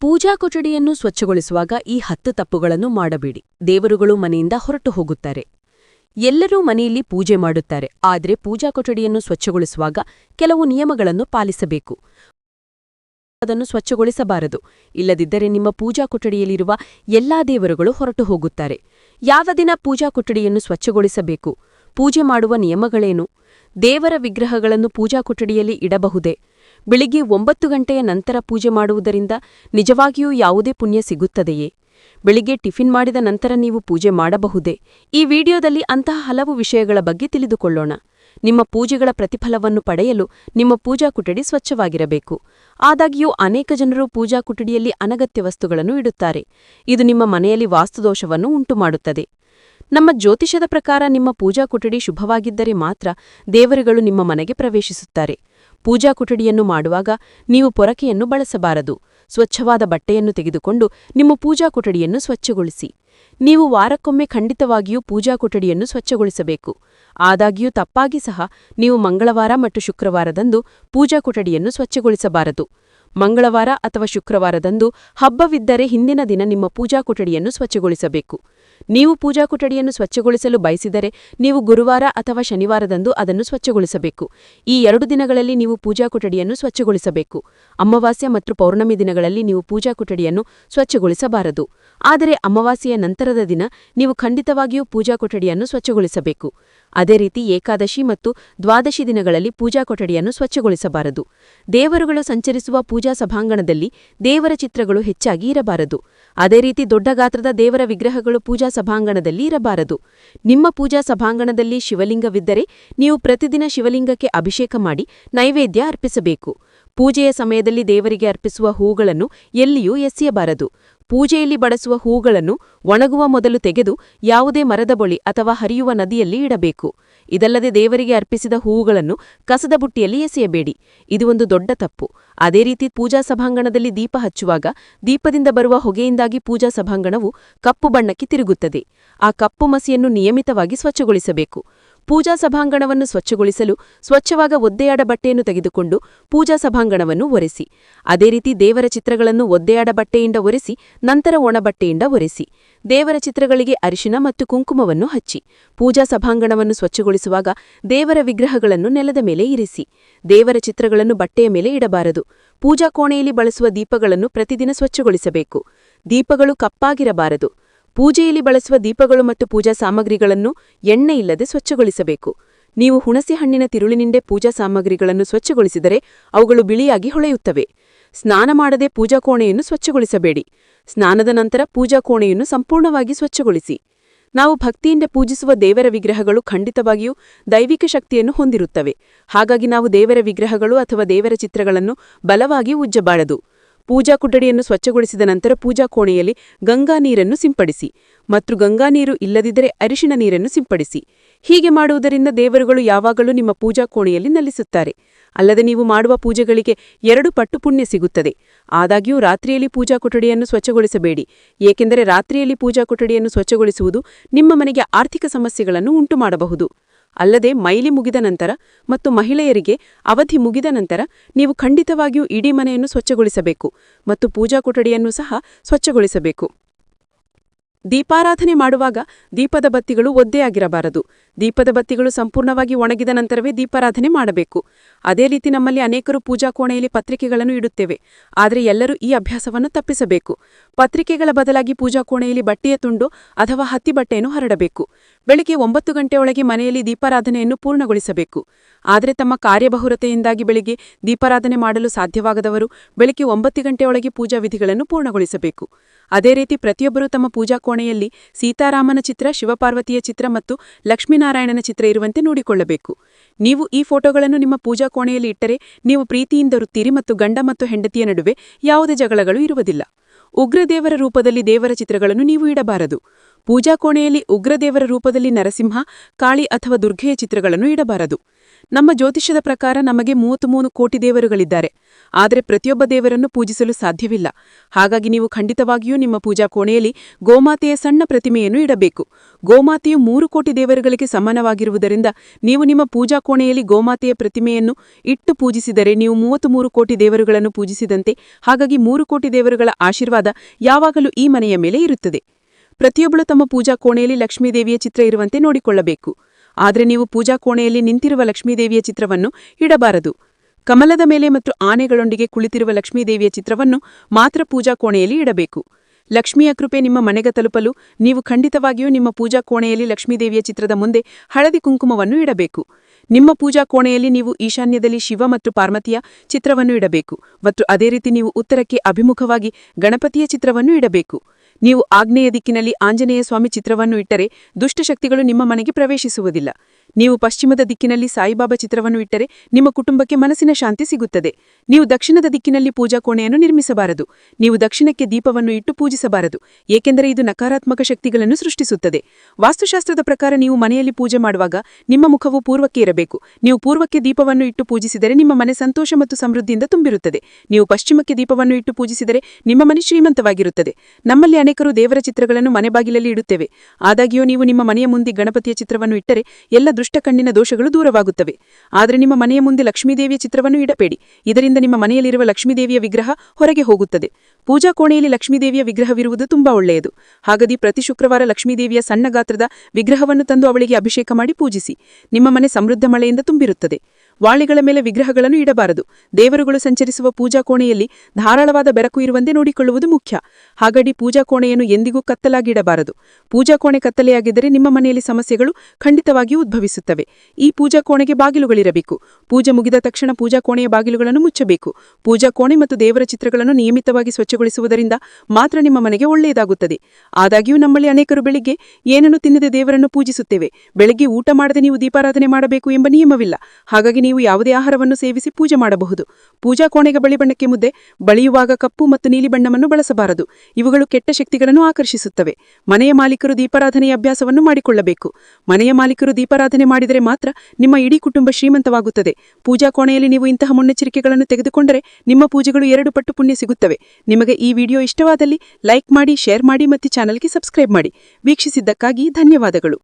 ಪೂಜಾ ಕೊಠಡಿಯನ್ನು ಸ್ವಚ್ಛಗೊಳಿಸುವಾಗ ಈ ಹತ್ತು ತಪ್ಪುಗಳನ್ನು ಮಾಡಬೇಡಿ. ದೇವರುಗಳು ಮನೆಯಿಂದ ಹೊರಟು ಹೋಗುತ್ತಾರೆ. ಎಲ್ಲರೂ ಮನೆಯಲ್ಲಿ ಪೂಜೆ ಮಾಡುತ್ತಾರೆ. ಆದರೆ ಪೂಜಾ ಕೊಠಡಿಯನ್ನು ಸ್ವಚ್ಛಗೊಳಿಸುವಾಗ ಕೆಲವು ನಿಯಮಗಳನ್ನು ಪಾಲಿಸಬೇಕು. ಅದನ್ನು ಸ್ವಚ್ಛಗೊಳಿಸಬಾರದು. ಇಲ್ಲದಿದ್ದರೆ ನಿಮ್ಮ ಪೂಜಾ ಕೊಠಡಿಯಲ್ಲಿರುವ ಎಲ್ಲಾ ದೇವರುಗಳು ಹೊರಟು ಹೋಗುತ್ತಾರೆ. ಯಾವ ದಿನ ಪೂಜಾ ಕೊಠಡಿಯನ್ನು ಸ್ವಚ್ಛಗೊಳಿಸಬೇಕು? ಪೂಜೆ ಮಾಡುವ ನಿಯಮಗಳೇನು? ದೇವರ ವಿಗ್ರಹಗಳನ್ನು ಪೂಜಾ ಕೊಠಡಿಯಲ್ಲಿ ಇಡಬಹುದೇ? ಬೆಳಿಗ್ಗೆ ಒಂಬತ್ತು ಗಂಟೆಯ ನಂತರ ಪೂಜೆ ಮಾಡುವುದರಿಂದ ನಿಜವಾಗಿಯೂ ಯಾವುದೇ ಪುಣ್ಯ ಸಿಗುತ್ತದೆಯೇ? ಬೆಳಿಗ್ಗೆ ಟಿಫಿನ್ ಮಾಡಿದ ನಂತರ ನೀವು ಪೂಜೆ ಮಾಡಬಹುದೇ? ಈ ವಿಡಿಯೋದಲ್ಲಿ ಅಂತಹ ಹಲವು ವಿಷಯಗಳ ಬಗ್ಗೆ ತಿಳಿದುಕೊಳ್ಳೋಣ. ನಿಮ್ಮ ಪೂಜೆಗಳ ಪ್ರತಿಫಲವನ್ನು ಪಡೆಯಲು ನಿಮ್ಮ ಪೂಜಾ ಕೊಠಡಿ ಸ್ವಚ್ಛವಾಗಿರಬೇಕು. ಆದಾಗ್ಯೂ ಅನೇಕ ಜನರು ಪೂಜಾ ಕೊಠಡಿಯಲ್ಲಿ ಅನಗತ್ಯ ವಸ್ತುಗಳನ್ನು ಇಡುತ್ತಾರೆ. ಇದು ನಿಮ್ಮ ಮನೆಯಲ್ಲಿ ವಾಸ್ತುದೋಷವನ್ನು ಉಂಟುಮಾಡುತ್ತದೆ. ನಮ್ಮ ಜ್ಯೋತಿಷದ ಪ್ರಕಾರ ನಿಮ್ಮ ಪೂಜಾ ಕೊಠಡಿ ಶುಭವಾಗಿದ್ದರೆ ಮಾತ್ರ ದೇವರುಗಳು ನಿಮ್ಮ ಮನೆಗೆ ಪ್ರವೇಶಿಸುತ್ತಾರೆ. ಪೂಜಾ ಕೊಠಡಿಯನ್ನು ಮಾಡುವಾಗ ನೀವು ಪೊರಕೆಯನ್ನು ಬಳಸಬಾರದು. ಸ್ವಚ್ಛವಾದ ಬಟ್ಟೆಯನ್ನು ತೆಗೆದುಕೊಂಡು ನಿಮ್ಮ ಪೂಜಾ ಕೊಠಡಿಯನ್ನು ಸ್ವಚ್ಛಗೊಳಿಸಿ. ನೀವು ವಾರಕ್ಕೊಮ್ಮೆ ಖಂಡಿತವಾಗಿಯೂ ಪೂಜಾ ಕೊಠಡಿಯನ್ನು ಸ್ವಚ್ಛಗೊಳಿಸಬೇಕು. ಆದಾಗ್ಯೂ ತಪ್ಪಾಗಿ ಸಹ ನೀವು ಮಂಗಳವಾರ ಮತ್ತು ಶುಕ್ರವಾರದಂದು ಪೂಜಾ ಕೊಠಡಿಯನ್ನು ಸ್ವಚ್ಛಗೊಳಿಸಬಾರದು. ಮಂಗಳವಾರ ಅಥವಾ ಶುಕ್ರವಾರದಂದು ಹಬ್ಬವಿದ್ದರೆ ಹಿಂದಿನ ದಿನ ನಿಮ್ಮ ಪೂಜಾ ಕೊಠಡಿಯನ್ನು ಸ್ವಚ್ಛಗೊಳಿಸಬೇಕು. ನೀವು ಪೂಜಾ ಕೊಠಡಿಯನ್ನು ಸ್ವಚ್ಛಗೊಳಿಸಲು ಬಯಸಿದರೆ ನೀವು ಗುರುವಾರ ಅಥವಾ ಶನಿವಾರದಂದು ಅದನ್ನು ಸ್ವಚ್ಛಗೊಳಿಸಬೇಕು. ಈ ಎರಡು ದಿನಗಳಲ್ಲಿ ನೀವು ಪೂಜಾ ಕೊಠಡಿಯನ್ನು ಸ್ವಚ್ಛಗೊಳಿಸಬೇಕು. ಅಮಾವಾಸ್ಯ ಮತ್ತು ಪೌರ್ಣಮಿ ದಿನಗಳಲ್ಲಿ ನೀವು ಪೂಜಾ ಕೊಠಡಿಯನ್ನು ಸ್ವಚ್ಛಗೊಳಿಸಬಾರದು. ಆದರೆ ಅಮಾವಾಸ್ಯೆಯ ನಂತರದ ದಿನ ನೀವು ಖಂಡಿತವಾಗಿಯೂ ಪೂಜಾ ಕೊಠಡಿಯನ್ನು ಸ್ವಚ್ಛಗೊಳಿಸಬೇಕು. ಅದೇ ರೀತಿ ಏಕಾದಶಿ ಮತ್ತು ದ್ವಾದಶಿ ದಿನಗಳಲ್ಲಿ ಪೂಜಾ ಕೊಠಡಿಯನ್ನು ಸ್ವಚ್ಛಗೊಳಿಸಬಾರದು. ದೇವರುಗಳು ಸಂಚರಿಸುವ ಪೂಜಾ ಸಭಾಂಗಣದಲ್ಲಿ ದೇವರ ಚಿತ್ರಗಳು ಹೆಚ್ಚಾಗಿ ಇರಬಾರದು. ಅದೇ ರೀತಿ ದೊಡ್ಡ ಗಾತ್ರದ ದೇವರ ವಿಗ್ರಹಗಳು ಪೂಜಾ ಸಭಾಂಗಣದಲ್ಲಿ ಇರಬಾರದು. ನಿಮ್ಮ ಪೂಜಾ ಸಭಾಂಗಣದಲ್ಲಿ ಶಿವಲಿಂಗವಿದ್ದರೆ ನೀವು ಪ್ರತಿದಿನ ಶಿವಲಿಂಗಕ್ಕೆ ಅಭಿಷೇಕ ಮಾಡಿ ನೈವೇದ್ಯ ಅರ್ಪಿಸಬೇಕು. ಪೂಜೆಯ ಸಮಯದಲ್ಲಿ ದೇವರಿಗೆ ಅರ್ಪಿಸುವ ಹೂಗಳನ್ನು ಎಲ್ಲಿಯೂ ಎಸೆಯಬಾರದು. ಪೂಜೆಯಲ್ಲಿ ಬಳಸುವ ಹೂಗಳನ್ನು ಒಣಗುವ ಮೊದಲು ತೆಗೆದು ಯಾವುದೇ ಮರದ ಬಳಿ ಅಥವಾ ಹರಿಯುವ ನದಿಯಲ್ಲಿ ಇಡಬೇಕು. ಇದಲ್ಲದೆ ದೇವರಿಗೆ ಅರ್ಪಿಸಿದ ಹೂಗಳನ್ನು ಕಸದ ಬುಟ್ಟಿಯಲ್ಲಿ ಎಸೆಯಬೇಡಿ. ಇದು ಒಂದು ದೊಡ್ಡ ತಪ್ಪು. ಅದೇ ರೀತಿ ಪೂಜಾ ಸಭಾಂಗಣದಲ್ಲಿ ದೀಪ ಹಚ್ಚುವಾಗ ದೀಪದಿಂದ ಬರುವ ಹೊಗೆಯಿಂದಾಗಿ ಪೂಜಾ ಸಭಾಂಗಣವು ಕಪ್ಪು ಬಣ್ಣಕ್ಕೆ ತಿರುಗುತ್ತದೆ. ಆ ಕಪ್ಪು ಮಸಿಯನ್ನು ನಿಯಮಿತವಾಗಿ ಸ್ವಚ್ಛಗೊಳಿಸಬೇಕು. ಪೂಜಾ ಸಭಾಂಗಣವನ್ನು ಸ್ವಚ್ಛಗೊಳಿಸಲು ಸ್ವಚ್ಛವಾಗ ಒದ್ದೆಯಾಡ ಬಟ್ಟೆಯನ್ನು ತೆಗೆದುಕೊಂಡು ಪೂಜಾ ಸಭಾಂಗಣವನ್ನು ಒರೆಸಿ. ಅದೇ ರೀತಿ ದೇವರ ಚಿತ್ರಗಳನ್ನು ಒದ್ದೆಯಾಡ ಬಟ್ಟೆಯಿಂದ ಒರೆಸಿ, ನಂತರ ಒಣಬಟ್ಟೆಯಿಂದ ಒರೆಸಿ. ದೇವರ ಚಿತ್ರಗಳಿಗೆ ಅರಿಶಿನ ಮತ್ತು ಕುಂಕುಮವನ್ನು ಹಚ್ಚಿ. ಪೂಜಾ ಸಭಾಂಗಣವನ್ನು ಸ್ವಚ್ಛಗೊಳಿಸುವಾಗ ದೇವರ ವಿಗ್ರಹಗಳನ್ನು ನೆಲದ ಮೇಲೆ ಇರಿಸಿ. ದೇವರ ಚಿತ್ರಗಳನ್ನು ಬಟ್ಟೆಯ ಮೇಲೆ ಇಡಬಾರದು. ಪೂಜಾ ಕೋಣೆಯಲ್ಲಿ ಬಳಸುವ ದೀಪಗಳನ್ನು ಪ್ರತಿದಿನ ಸ್ವಚ್ಛಗೊಳಿಸಬೇಕು. ದೀಪಗಳು ಕಪ್ಪಾಗಿರಬಾರದು. ಪೂಜೆಯಲ್ಲಿ ಬಳಸುವ ದೀಪಗಳು ಮತ್ತು ಪೂಜಾ ಸಾಮಗ್ರಿಗಳನ್ನು ಎಣ್ಣೆ ಇಲ್ಲದೆ ಸ್ವಚ್ಛಗೊಳಿಸಬೇಕು. ನೀವು ಹುಣಸೆ ಹಣ್ಣಿನ ತಿರುಳಿನಿಂದೆ ಪೂಜಾ ಸಾಮಗ್ರಿಗಳನ್ನು ಸ್ವಚ್ಛಗೊಳಿಸಿದರೆ ಅವುಗಳು ಬಿಳಿಯಾಗಿ ಹೊಳೆಯುತ್ತವೆ. ಸ್ನಾನ ಮಾಡದೆ ಪೂಜಾ ಕೋಣೆಯನ್ನು ಸ್ವಚ್ಛಗೊಳಿಸಬೇಡಿ. ಸ್ನಾನದ ನಂತರ ಪೂಜಾ ಕೋಣೆಯನ್ನು ಸಂಪೂರ್ಣವಾಗಿ ಸ್ವಚ್ಛಗೊಳಿಸಿ. ನಾವು ಭಕ್ತಿಯಿಂದ ಪೂಜಿಸುವ ದೇವರ ವಿಗ್ರಹಗಳು ಖಂಡಿತವಾಗಿಯೂ ದೈವಿಕ ಶಕ್ತಿಯನ್ನು ಹೊಂದಿರುತ್ತವೆ. ಹಾಗಾಗಿ ನಾವು ದೇವರ ವಿಗ್ರಹಗಳು ಅಥವಾ ದೇವರ ಚಿತ್ರಗಳನ್ನು ಬಲವಾಗಿ ಉಜ್ಜಬಾರದು. ಪೂಜಾ ಕೊಠಡಿಯನ್ನು ಸ್ವಚ್ಛಗೊಳಿಸಿದ ನಂತರ ಪೂಜಾ ಕೋಣೆಯಲ್ಲಿ ಗಂಗಾ ನೀರನ್ನು ಸಿಂಪಡಿಸಿ, ಮತ್ತು ಗಂಗಾ ನೀರು ಇಲ್ಲದಿದ್ದರೆ ಅರಿಶಿನ ನೀರನ್ನು ಸಿಂಪಡಿಸಿ. ಹೀಗೆ ಮಾಡುವುದರಿಂದ ದೇವರುಗಳು ಯಾವಾಗಲೂ ನಿಮ್ಮ ಪೂಜಾ ಕೋಣೆಯಲ್ಲಿ ನಲ್ಲಿಸುತ್ತಾರೆ. ಅಲ್ಲದೆ ನೀವು ಮಾಡುವ ಪೂಜೆಗಳಿಗೆ ಎರಡು ಪಟ್ಟು ಪುಣ್ಯ ಸಿಗುತ್ತದೆ. ಆದಾಗ್ಯೂ ರಾತ್ರಿಯಲ್ಲಿ ಪೂಜಾ ಕೊಠಡಿಯನ್ನು ಸ್ವಚ್ಛಗೊಳಿಸಬೇಡಿ. ಏಕೆಂದರೆ ರಾತ್ರಿಯಲ್ಲಿ ಪೂಜಾ ಕೊಠಡಿಯನ್ನು ಸ್ವಚ್ಛಗೊಳಿಸುವುದು ನಿಮ್ಮ ಮನೆಗೆ ಆರ್ಥಿಕ ಸಮಸ್ಯೆಗಳನ್ನು ಉಂಟುಮಾಡಬಹುದು. ಅಲ್ಲದೆ ಮೈಲಿ ಮುಗಿದ ನಂತರ ಮತ್ತು ಮಹಿಳೆಯರಿಗೆ ಅವಧಿ ಮುಗಿದ ನಂತರ ನೀವು ಖಂಡಿತವಾಗಿಯೂ ಇಡೀ ಮನೆಯನ್ನು ಸ್ವಚ್ಛಗೊಳಿಸಬೇಕು ಮತ್ತು ಪೂಜಾ ಕೊಠಡಿಯನ್ನು ಸಹ ಸ್ವಚ್ಛಗೊಳಿಸಬೇಕು. ದೀಪಾರಾಧನೆ ಮಾಡುವಾಗ ದೀಪದ ಬತ್ತಿಗಳು ಒದ್ದೆಯಾಗಿರಬಾರದು ದೀಪದ ಬತ್ತಿಗಳು ಸಂಪೂರ್ಣವಾಗಿ ಒಣಗಿದ ನಂತರವೇ ದೀಪಾರಾಧನೆ ಮಾಡಬೇಕು. ಅದೇ ರೀತಿ ನಮ್ಮಲ್ಲಿ ಅನೇಕರು ಪೂಜಾ ಕೋಣೆಯಲ್ಲಿ ಪತ್ರಿಕೆಗಳನ್ನು ಇಡುತ್ತೇವೆ. ಆದರೆ ಎಲ್ಲರೂ ಈ ಅಭ್ಯಾಸವನ್ನು ತಪ್ಪಿಸಬೇಕು. ಪತ್ರಿಕೆಗಳ ಬದಲಾಗಿ ಪೂಜಾ ಕೋಣೆಯಲ್ಲಿ ಬಟ್ಟೆಯ ತುಂಡು ಅಥವಾ ಹತ್ತಿ ಬಟ್ಟೆಯನ್ನು ಹರಡಬೇಕು. ಬೆಳಿಗ್ಗೆ ಒಂಬತ್ತು ಗಂಟೆಯೊಳಗೆ ಮನೆಯಲ್ಲಿ ದೀಪಾರಾಧನೆಯನ್ನು ಪೂರ್ಣಗೊಳಿಸಬೇಕು. ಆದರೆ ತಮ್ಮ ಕಾರ್ಯಬಹುರತೆಯಿಂದಾಗಿ ಬೆಳಿಗ್ಗೆ ದೀಪಾರಾಧನೆ ಮಾಡಲು ಸಾಧ್ಯವಾಗದವರು ಬೆಳಿಗ್ಗೆ ಒಂಬತ್ತು ಗಂಟೆಯೊಳಗೆ ಪೂಜಾ ವಿಧಿಗಳನ್ನು ಪೂರ್ಣಗೊಳಿಸಬೇಕು. ಅದೇ ರೀತಿ ಪ್ರತಿಯೊಬ್ಬರೂ ತಮ್ಮ ಪೂಜಾ ಕೋಣೆಯಲ್ಲಿ ಸೀತಾರಾಮನ ಚಿತ್ರ, ಶಿವಪಾರ್ವತಿಯ ಚಿತ್ರ ಮತ್ತು ಲಕ್ಷ್ಮೀನಾರಾಯಣನ ಚಿತ್ರ ಇರುವಂತೆ ನೋಡಿಕೊಳ್ಳಬೇಕು. ನೀವು ಈ ಫೋಟೋಗಳನ್ನು ನಿಮ್ಮ ಪೂಜಾ ಕೋಣೆಯಲ್ಲಿ ಇಟ್ಟರೆ ನೀವು ಪ್ರೀತಿಯಿಂದರುತ್ತೀರಿ ಮತ್ತು ಗಂಡ ಮತ್ತು ಹೆಂಡತಿಯ ನಡುವೆ ಯಾವುದೇ ಜಗಳಗಳು ಇರುವುದಿಲ್ಲ. ಉಗ್ರದೇವರ ರೂಪದಲ್ಲಿ ದೇವರ ಚಿತ್ರಗಳನ್ನು ನೀವು ಇಡಬಾರದು. ಪೂಜಾ ಕೋಣೆಯಲ್ಲಿ ಉಗ್ರದೇವರ ರೂಪದಲ್ಲಿ ನರಸಿಂಹ, ಕಾಳಿ ಅಥವಾ ದುರ್ಗೆಯ ಚಿತ್ರಗಳನ್ನು ಇಡಬಾರದು. ನಮ್ಮ ಜ್ಯೋತಿಷ್ಯದ ಪ್ರಕಾರ ನಮಗೆ ಮೂವತ್ತು ಕೋಟಿ ದೇವರುಗಳಿದ್ದಾರೆ. ಆದರೆ ಪ್ರತಿಯೊಬ್ಬ ದೇವರನ್ನು ಪೂಜಿಸಲು ಸಾಧ್ಯವಿಲ್ಲ. ಹಾಗಾಗಿ ನೀವು ಖಂಡಿತವಾಗಿಯೂ ನಿಮ್ಮ ಪೂಜಾ ಕೋಣೆಯಲ್ಲಿ ಗೋಮಾತೆಯ ಸಣ್ಣ ಪ್ರತಿಮೆಯನ್ನು ಇಡಬೇಕು. ಗೋಮಾತೆಯು ಮೂರು ಕೋಟಿ ದೇವರುಗಳಿಗೆ ಸಮಾನವಾಗಿರುವುದರಿಂದ ನೀವು ನಿಮ್ಮ ಪೂಜಾ ಕೋಣೆಯಲ್ಲಿ ಗೋಮಾತೆಯ ಪ್ರತಿಮೆಯನ್ನು ಇಟ್ಟು ಪೂಜಿಸಿದರೆ ನೀವು ಮೂವತ್ತು ಮೂರು ಕೋಟಿ ದೇವರುಗಳನ್ನು ಪೂಜಿಸಿದಂತೆ ಹಾಗಾಗಿ ಮೂರು ಕೋಟಿ ದೇವರುಗಳ ಆಶೀರ್ವಾದ ಯಾವಾಗಲೂ ಈ ಮನೆಯ ಮೇಲೆ ಇರುತ್ತದೆ. ಪ್ರತಿಯೊಬ್ಬಳು ತಮ್ಮ ಪೂಜಾ ಕೋಣೆಯಲ್ಲಿ ಲಕ್ಷ್ಮೀದೇವಿಯ ಚಿತ್ರ ಇರುವಂತೆ ನೋಡಿಕೊಳ್ಳಬೇಕು. ಆದರೆ ನೀವು ಪೂಜಾ ಕೋಣೆಯಲ್ಲಿ ನಿಂತಿರುವ ಲಕ್ಷ್ಮೀದೇವಿಯ ಚಿತ್ರವನ್ನು ಇಡಬಾರದು. ಕಮಲದ ಮೇಲೆ ಮತ್ತು ಆನೆಗಳೊಂದಿಗೆ ಕುಳಿತಿರುವ ಲಕ್ಷ್ಮೀದೇವಿಯ ಚಿತ್ರವನ್ನು ಮಾತ್ರ ಪೂಜಾ ಕೋಣೆಯಲ್ಲಿ ಇಡಬೇಕು. ಲಕ್ಷ್ಮಿಯ ಕೃಪೆ ನಿಮ್ಮ ಮನೆಗೆ ತಲುಪಲು ನೀವು ಖಂಡಿತವಾಗಿಯೂ ನಿಮ್ಮ ಪೂಜಾ ಕೋಣೆಯಲ್ಲಿ ಲಕ್ಷ್ಮೀದೇವಿಯ ಚಿತ್ರದ ಮುಂದೆ ಹಳದಿ ಕುಂಕುಮವನ್ನು ಇಡಬೇಕು. ನಿಮ್ಮ ಪೂಜಾ ಕೋಣೆಯಲ್ಲಿ ನೀವು ಈಶಾನ್ಯದಲ್ಲಿ ಶಿವ ಮತ್ತು ಪಾರ್ವತಿಯ ಚಿತ್ರವನ್ನು ಇಡಬೇಕು. ಮತ್ತು ಅದೇ ರೀತಿ ನೀವು ಉತ್ತರಕ್ಕೆ ಅಭಿಮುಖವಾಗಿ ಗಣಪತಿಯ ಚಿತ್ರವನ್ನು ಇಡಬೇಕು. ನೀವು ಆಗ್ನೇಯ ದಿಕ್ಕಿನಲ್ಲಿ ಆಂಜನೇಯ ಸ್ವಾಮಿ ಚಿತ್ರವನ್ನು ಇಟ್ಟರೆ ದುಷ್ಟಶಕ್ತಿಗಳು ನಿಮ್ಮ ಮನೆಗೆ ಪ್ರವೇಶಿಸುವುದಿಲ್ಲ. ನೀವು ಪಶ್ಚಿಮದ ದಿಕ್ಕಿನಲ್ಲಿ ಸಾಯಿಬಾಬಾ ಚಿತ್ರವನ್ನು ಇಟ್ಟರೆ ನಿಮ್ಮ ಕುಟುಂಬಕ್ಕೆ ಮನಸ್ಸಿನ ಶಾಂತಿ ಸಿಗುತ್ತದೆ. ನೀವು ದಕ್ಷಿಣದ ದಿಕ್ಕಿನಲ್ಲಿ ಪೂಜಾ ಕೋಣೆಯನ್ನು ನಿರ್ಮಿಸಬಾರದು. ನೀವು ದಕ್ಷಿಣಕ್ಕೆ ದೀಪವನ್ನು ಇಟ್ಟು ಪೂಜಿಸಬಾರದು, ಏಕೆಂದರೆ ಇದು ನಕಾರಾತ್ಮಕ ಶಕ್ತಿಗಳನ್ನು ಸೃಷ್ಟಿಸುತ್ತದೆ. ವಾಸ್ತುಶಾಸ್ತ್ರದ ಪ್ರಕಾರ ನೀವು ಮನೆಯಲ್ಲಿ ಪೂಜೆ ಮಾಡುವಾಗ ನಿಮ್ಮ ಮುಖವು ಪೂರ್ವಕ್ಕೆ ಇರಬೇಕು. ನೀವು ಪೂರ್ವಕ್ಕೆ ದೀಪವನ್ನು ಇಟ್ಟು ಪೂಜಿಸಿದರೆ ನಿಮ್ಮ ಮನೆ ಸಂತೋಷ ಮತ್ತು ಸಮೃದ್ಧಿಯಿಂದ ತುಂಬಿರುತ್ತದೆ. ನೀವು ಪಶ್ಚಿಮಕ್ಕೆ ದೀಪವನ್ನು ಇಟ್ಟು ಪೂಜಿಸಿದರೆ ನಿಮ್ಮ ಮನೆ ಶ್ರೀಮಂತವಾಗಿರುತ್ತದೆ. ನಮ್ಮಲ್ಲಿ ಅನೇಕರು ದೇವರ ಚಿತ್ರಗಳನ್ನು ಮನೆ ಬಾಗಿಲಲ್ಲಿ ಇಡುತ್ತೇವೆ. ಆದಾಗ್ಯೂ ನೀವು ನಿಮ್ಮ ಮನೆಯ ಮುಂದೆ ಗಣಪತಿಯ ಚಿತ್ರವನ್ನು ಇಟ್ಟರೆ ಎಲ್ಲ ದುಷ್ಟ ಕಣ್ಣಿನ ದೋಷಗಳು ದೂರವಾಗುತ್ತವೆ. ಆದರೆ ನಿಮ್ಮ ಮನೆಯ ಮುಂದೆ ಲಕ್ಷ್ಮೀದೇವಿಯ ಚಿತ್ರವನ್ನು ಇಡಬೇಡಿ. ಇದರಿಂದ ನಿಮ್ಮ ಮನೆಯಲ್ಲಿರುವ ಲಕ್ಷ್ಮೀದೇವಿಯ ವಿಗ್ರಹ ಹೊರಗೆ ಹೋಗುತ್ತದೆ. ಪೂಜಾ ಕೋಣೆಯಲ್ಲಿ ಲಕ್ಷ್ಮೀದೇವಿಯ ವಿಗ್ರಹವಿರುವುದು ತುಂಬಾ ಒಳ್ಳೆಯದು. ಹಾಗಾಗಿ ಪ್ರತಿ ಶುಕ್ರವಾರ ಲಕ್ಷ್ಮೀದೇವಿಯ ಸಣ್ಣ ಗಾತ್ರದ ವಿಗ್ರಹವನ್ನು ತಂದು ಅವಳಿಗೆ ಅಭಿಷೇಕ ಮಾಡಿ ಪೂಜಿಸಿ. ನಿಮ್ಮ ಮನೆ ಸಮೃದ್ಧ ಮಳೆಯಿಂದ ತುಂಬಿರುತ್ತದೆ. ವಾಳಿಗಳ ಮೇಲೆ ವಿಗ್ರಹಗಳನ್ನು ಇಡಬಾರದು. ದೇವರುಗಳು ಸಂಚರಿಸುವ ಪೂಜಾ ಕೋಣೆಯಲ್ಲಿ ಧಾರಾಳವಾದ ಬೆರಕು ಇರುವಂತೆ ನೋಡಿಕೊಳ್ಳುವುದು ಮುಖ್ಯ. ಹಾಗಾಗಿ ಪೂಜಾ ಕೋಣೆಯನ್ನು ಎಂದಿಗೂ ಕತ್ತಲಾಗಿ ಇಡಬಾರದು. ಪೂಜಾ ಕೋಣೆ ಕತ್ತಲೆಯಾಗಿದ್ದರೆ ನಿಮ್ಮ ಮನೆಯಲ್ಲಿ ಸಮಸ್ಯೆಗಳು ಖಂಡಿತವಾಗಿಯೂ ಉದ್ಭವಿಸುತ್ತವೆ. ಈ ಪೂಜಾ ಕೋಣೆಗೆ ಬಾಗಿಲುಗಳಿರಬೇಕು. ಪೂಜೆ ಮುಗಿದ ತಕ್ಷಣ ಪೂಜಾ ಕೋಣೆಯ ಬಾಗಿಲುಗಳನ್ನು ಮುಚ್ಚಬೇಕು. ಪೂಜಾ ಕೋಣೆ ಮತ್ತು ದೇವರ ಚಿತ್ರಗಳನ್ನು ನಿಯಮಿತವಾಗಿ ಸ್ವಚ್ಛಗೊಳಿಸುವುದರಿಂದ ಮಾತ್ರ ನಿಮ್ಮ ಮನೆಗೆ ಒಳ್ಳೆಯದಾಗುತ್ತದೆ. ಆದಾಗ್ಯೂ ನಮ್ಮಲ್ಲಿ ಅನೇಕರು ಬೆಳಿಗ್ಗೆ ಏನನ್ನು ತಿನ್ನದೆ ದೇವರನ್ನು ಪೂಜಿಸುತ್ತೇವೆ. ಬೆಳಗ್ಗೆ ಊಟ ಮಾಡದೆ ನೀವು ದೀಪಾರಾಧನೆ ಮಾಡಬೇಕು ಎಂಬ ನಿಯಮವಿಲ್ಲ. ಹಾಗಾಗಿ ನೀವು ಯಾವುದೇ ಆಹಾರವನ್ನು ಸೇವಿಸಿ ಪೂಜೆ ಮಾಡಬಹುದು. ಪೂಜಾ ಕೋಣೆಗೆ ಬಳಿ ಬಣ್ಣಕ್ಕೆ ಮುದ್ದೆ, ಬಳಿಯುವಾಗ ಕಪ್ಪು ಮತ್ತು ನೀಲಿ ಬಣ್ಣವನ್ನು ಬಳಸಬಾರದು. ಇವುಗಳು ಕೆಟ್ಟ ಶಕ್ತಿಗಳನ್ನು ಆಕರ್ಷಿಸುತ್ತವೆ. ಮನೆಯ ಮಾಲೀಕರು ದೀಪಾರಾಧನೆಯ ಅಭ್ಯಾಸವನ್ನು ಮಾಡಿಕೊಳ್ಳಬೇಕು. ಮನೆಯ ಮಾಲೀಕರು ದೀಪಾರಾಧನೆ ಮಾಡಿದರೆ ಮಾತ್ರ ನಿಮ್ಮ ಇಡೀ ಕುಟುಂಬ ಶ್ರೀಮಂತವಾಗುತ್ತದೆ. ಪೂಜಾ ಕೋಣೆಯಲ್ಲಿ ನೀವು ಇಂತಹ ಮುನ್ನೆಚ್ಚರಿಕೆಗಳನ್ನು ತೆಗೆದುಕೊಂಡರೆ ನಿಮ್ಮ ಪೂಜೆಗಳು ಎರಡು ಪಟ್ಟು ಪುಣ್ಯ ಸಿಗುತ್ತವೆ. ನಿಮಗೆ ಈ ವಿಡಿಯೋ ಇಷ್ಟವಾದಲ್ಲಿ ಲೈಕ್ ಮಾಡಿ, ಶೇರ್ ಮಾಡಿ ಮತ್ತು ಚಾನಲ್ಗೆ ಸಬ್ಸ್ಕ್ರೈಬ್ ಮಾಡಿ. ವೀಕ್ಷಿಸಿದ್ದಕ್ಕಾಗಿ ಧನ್ಯವಾದಗಳು.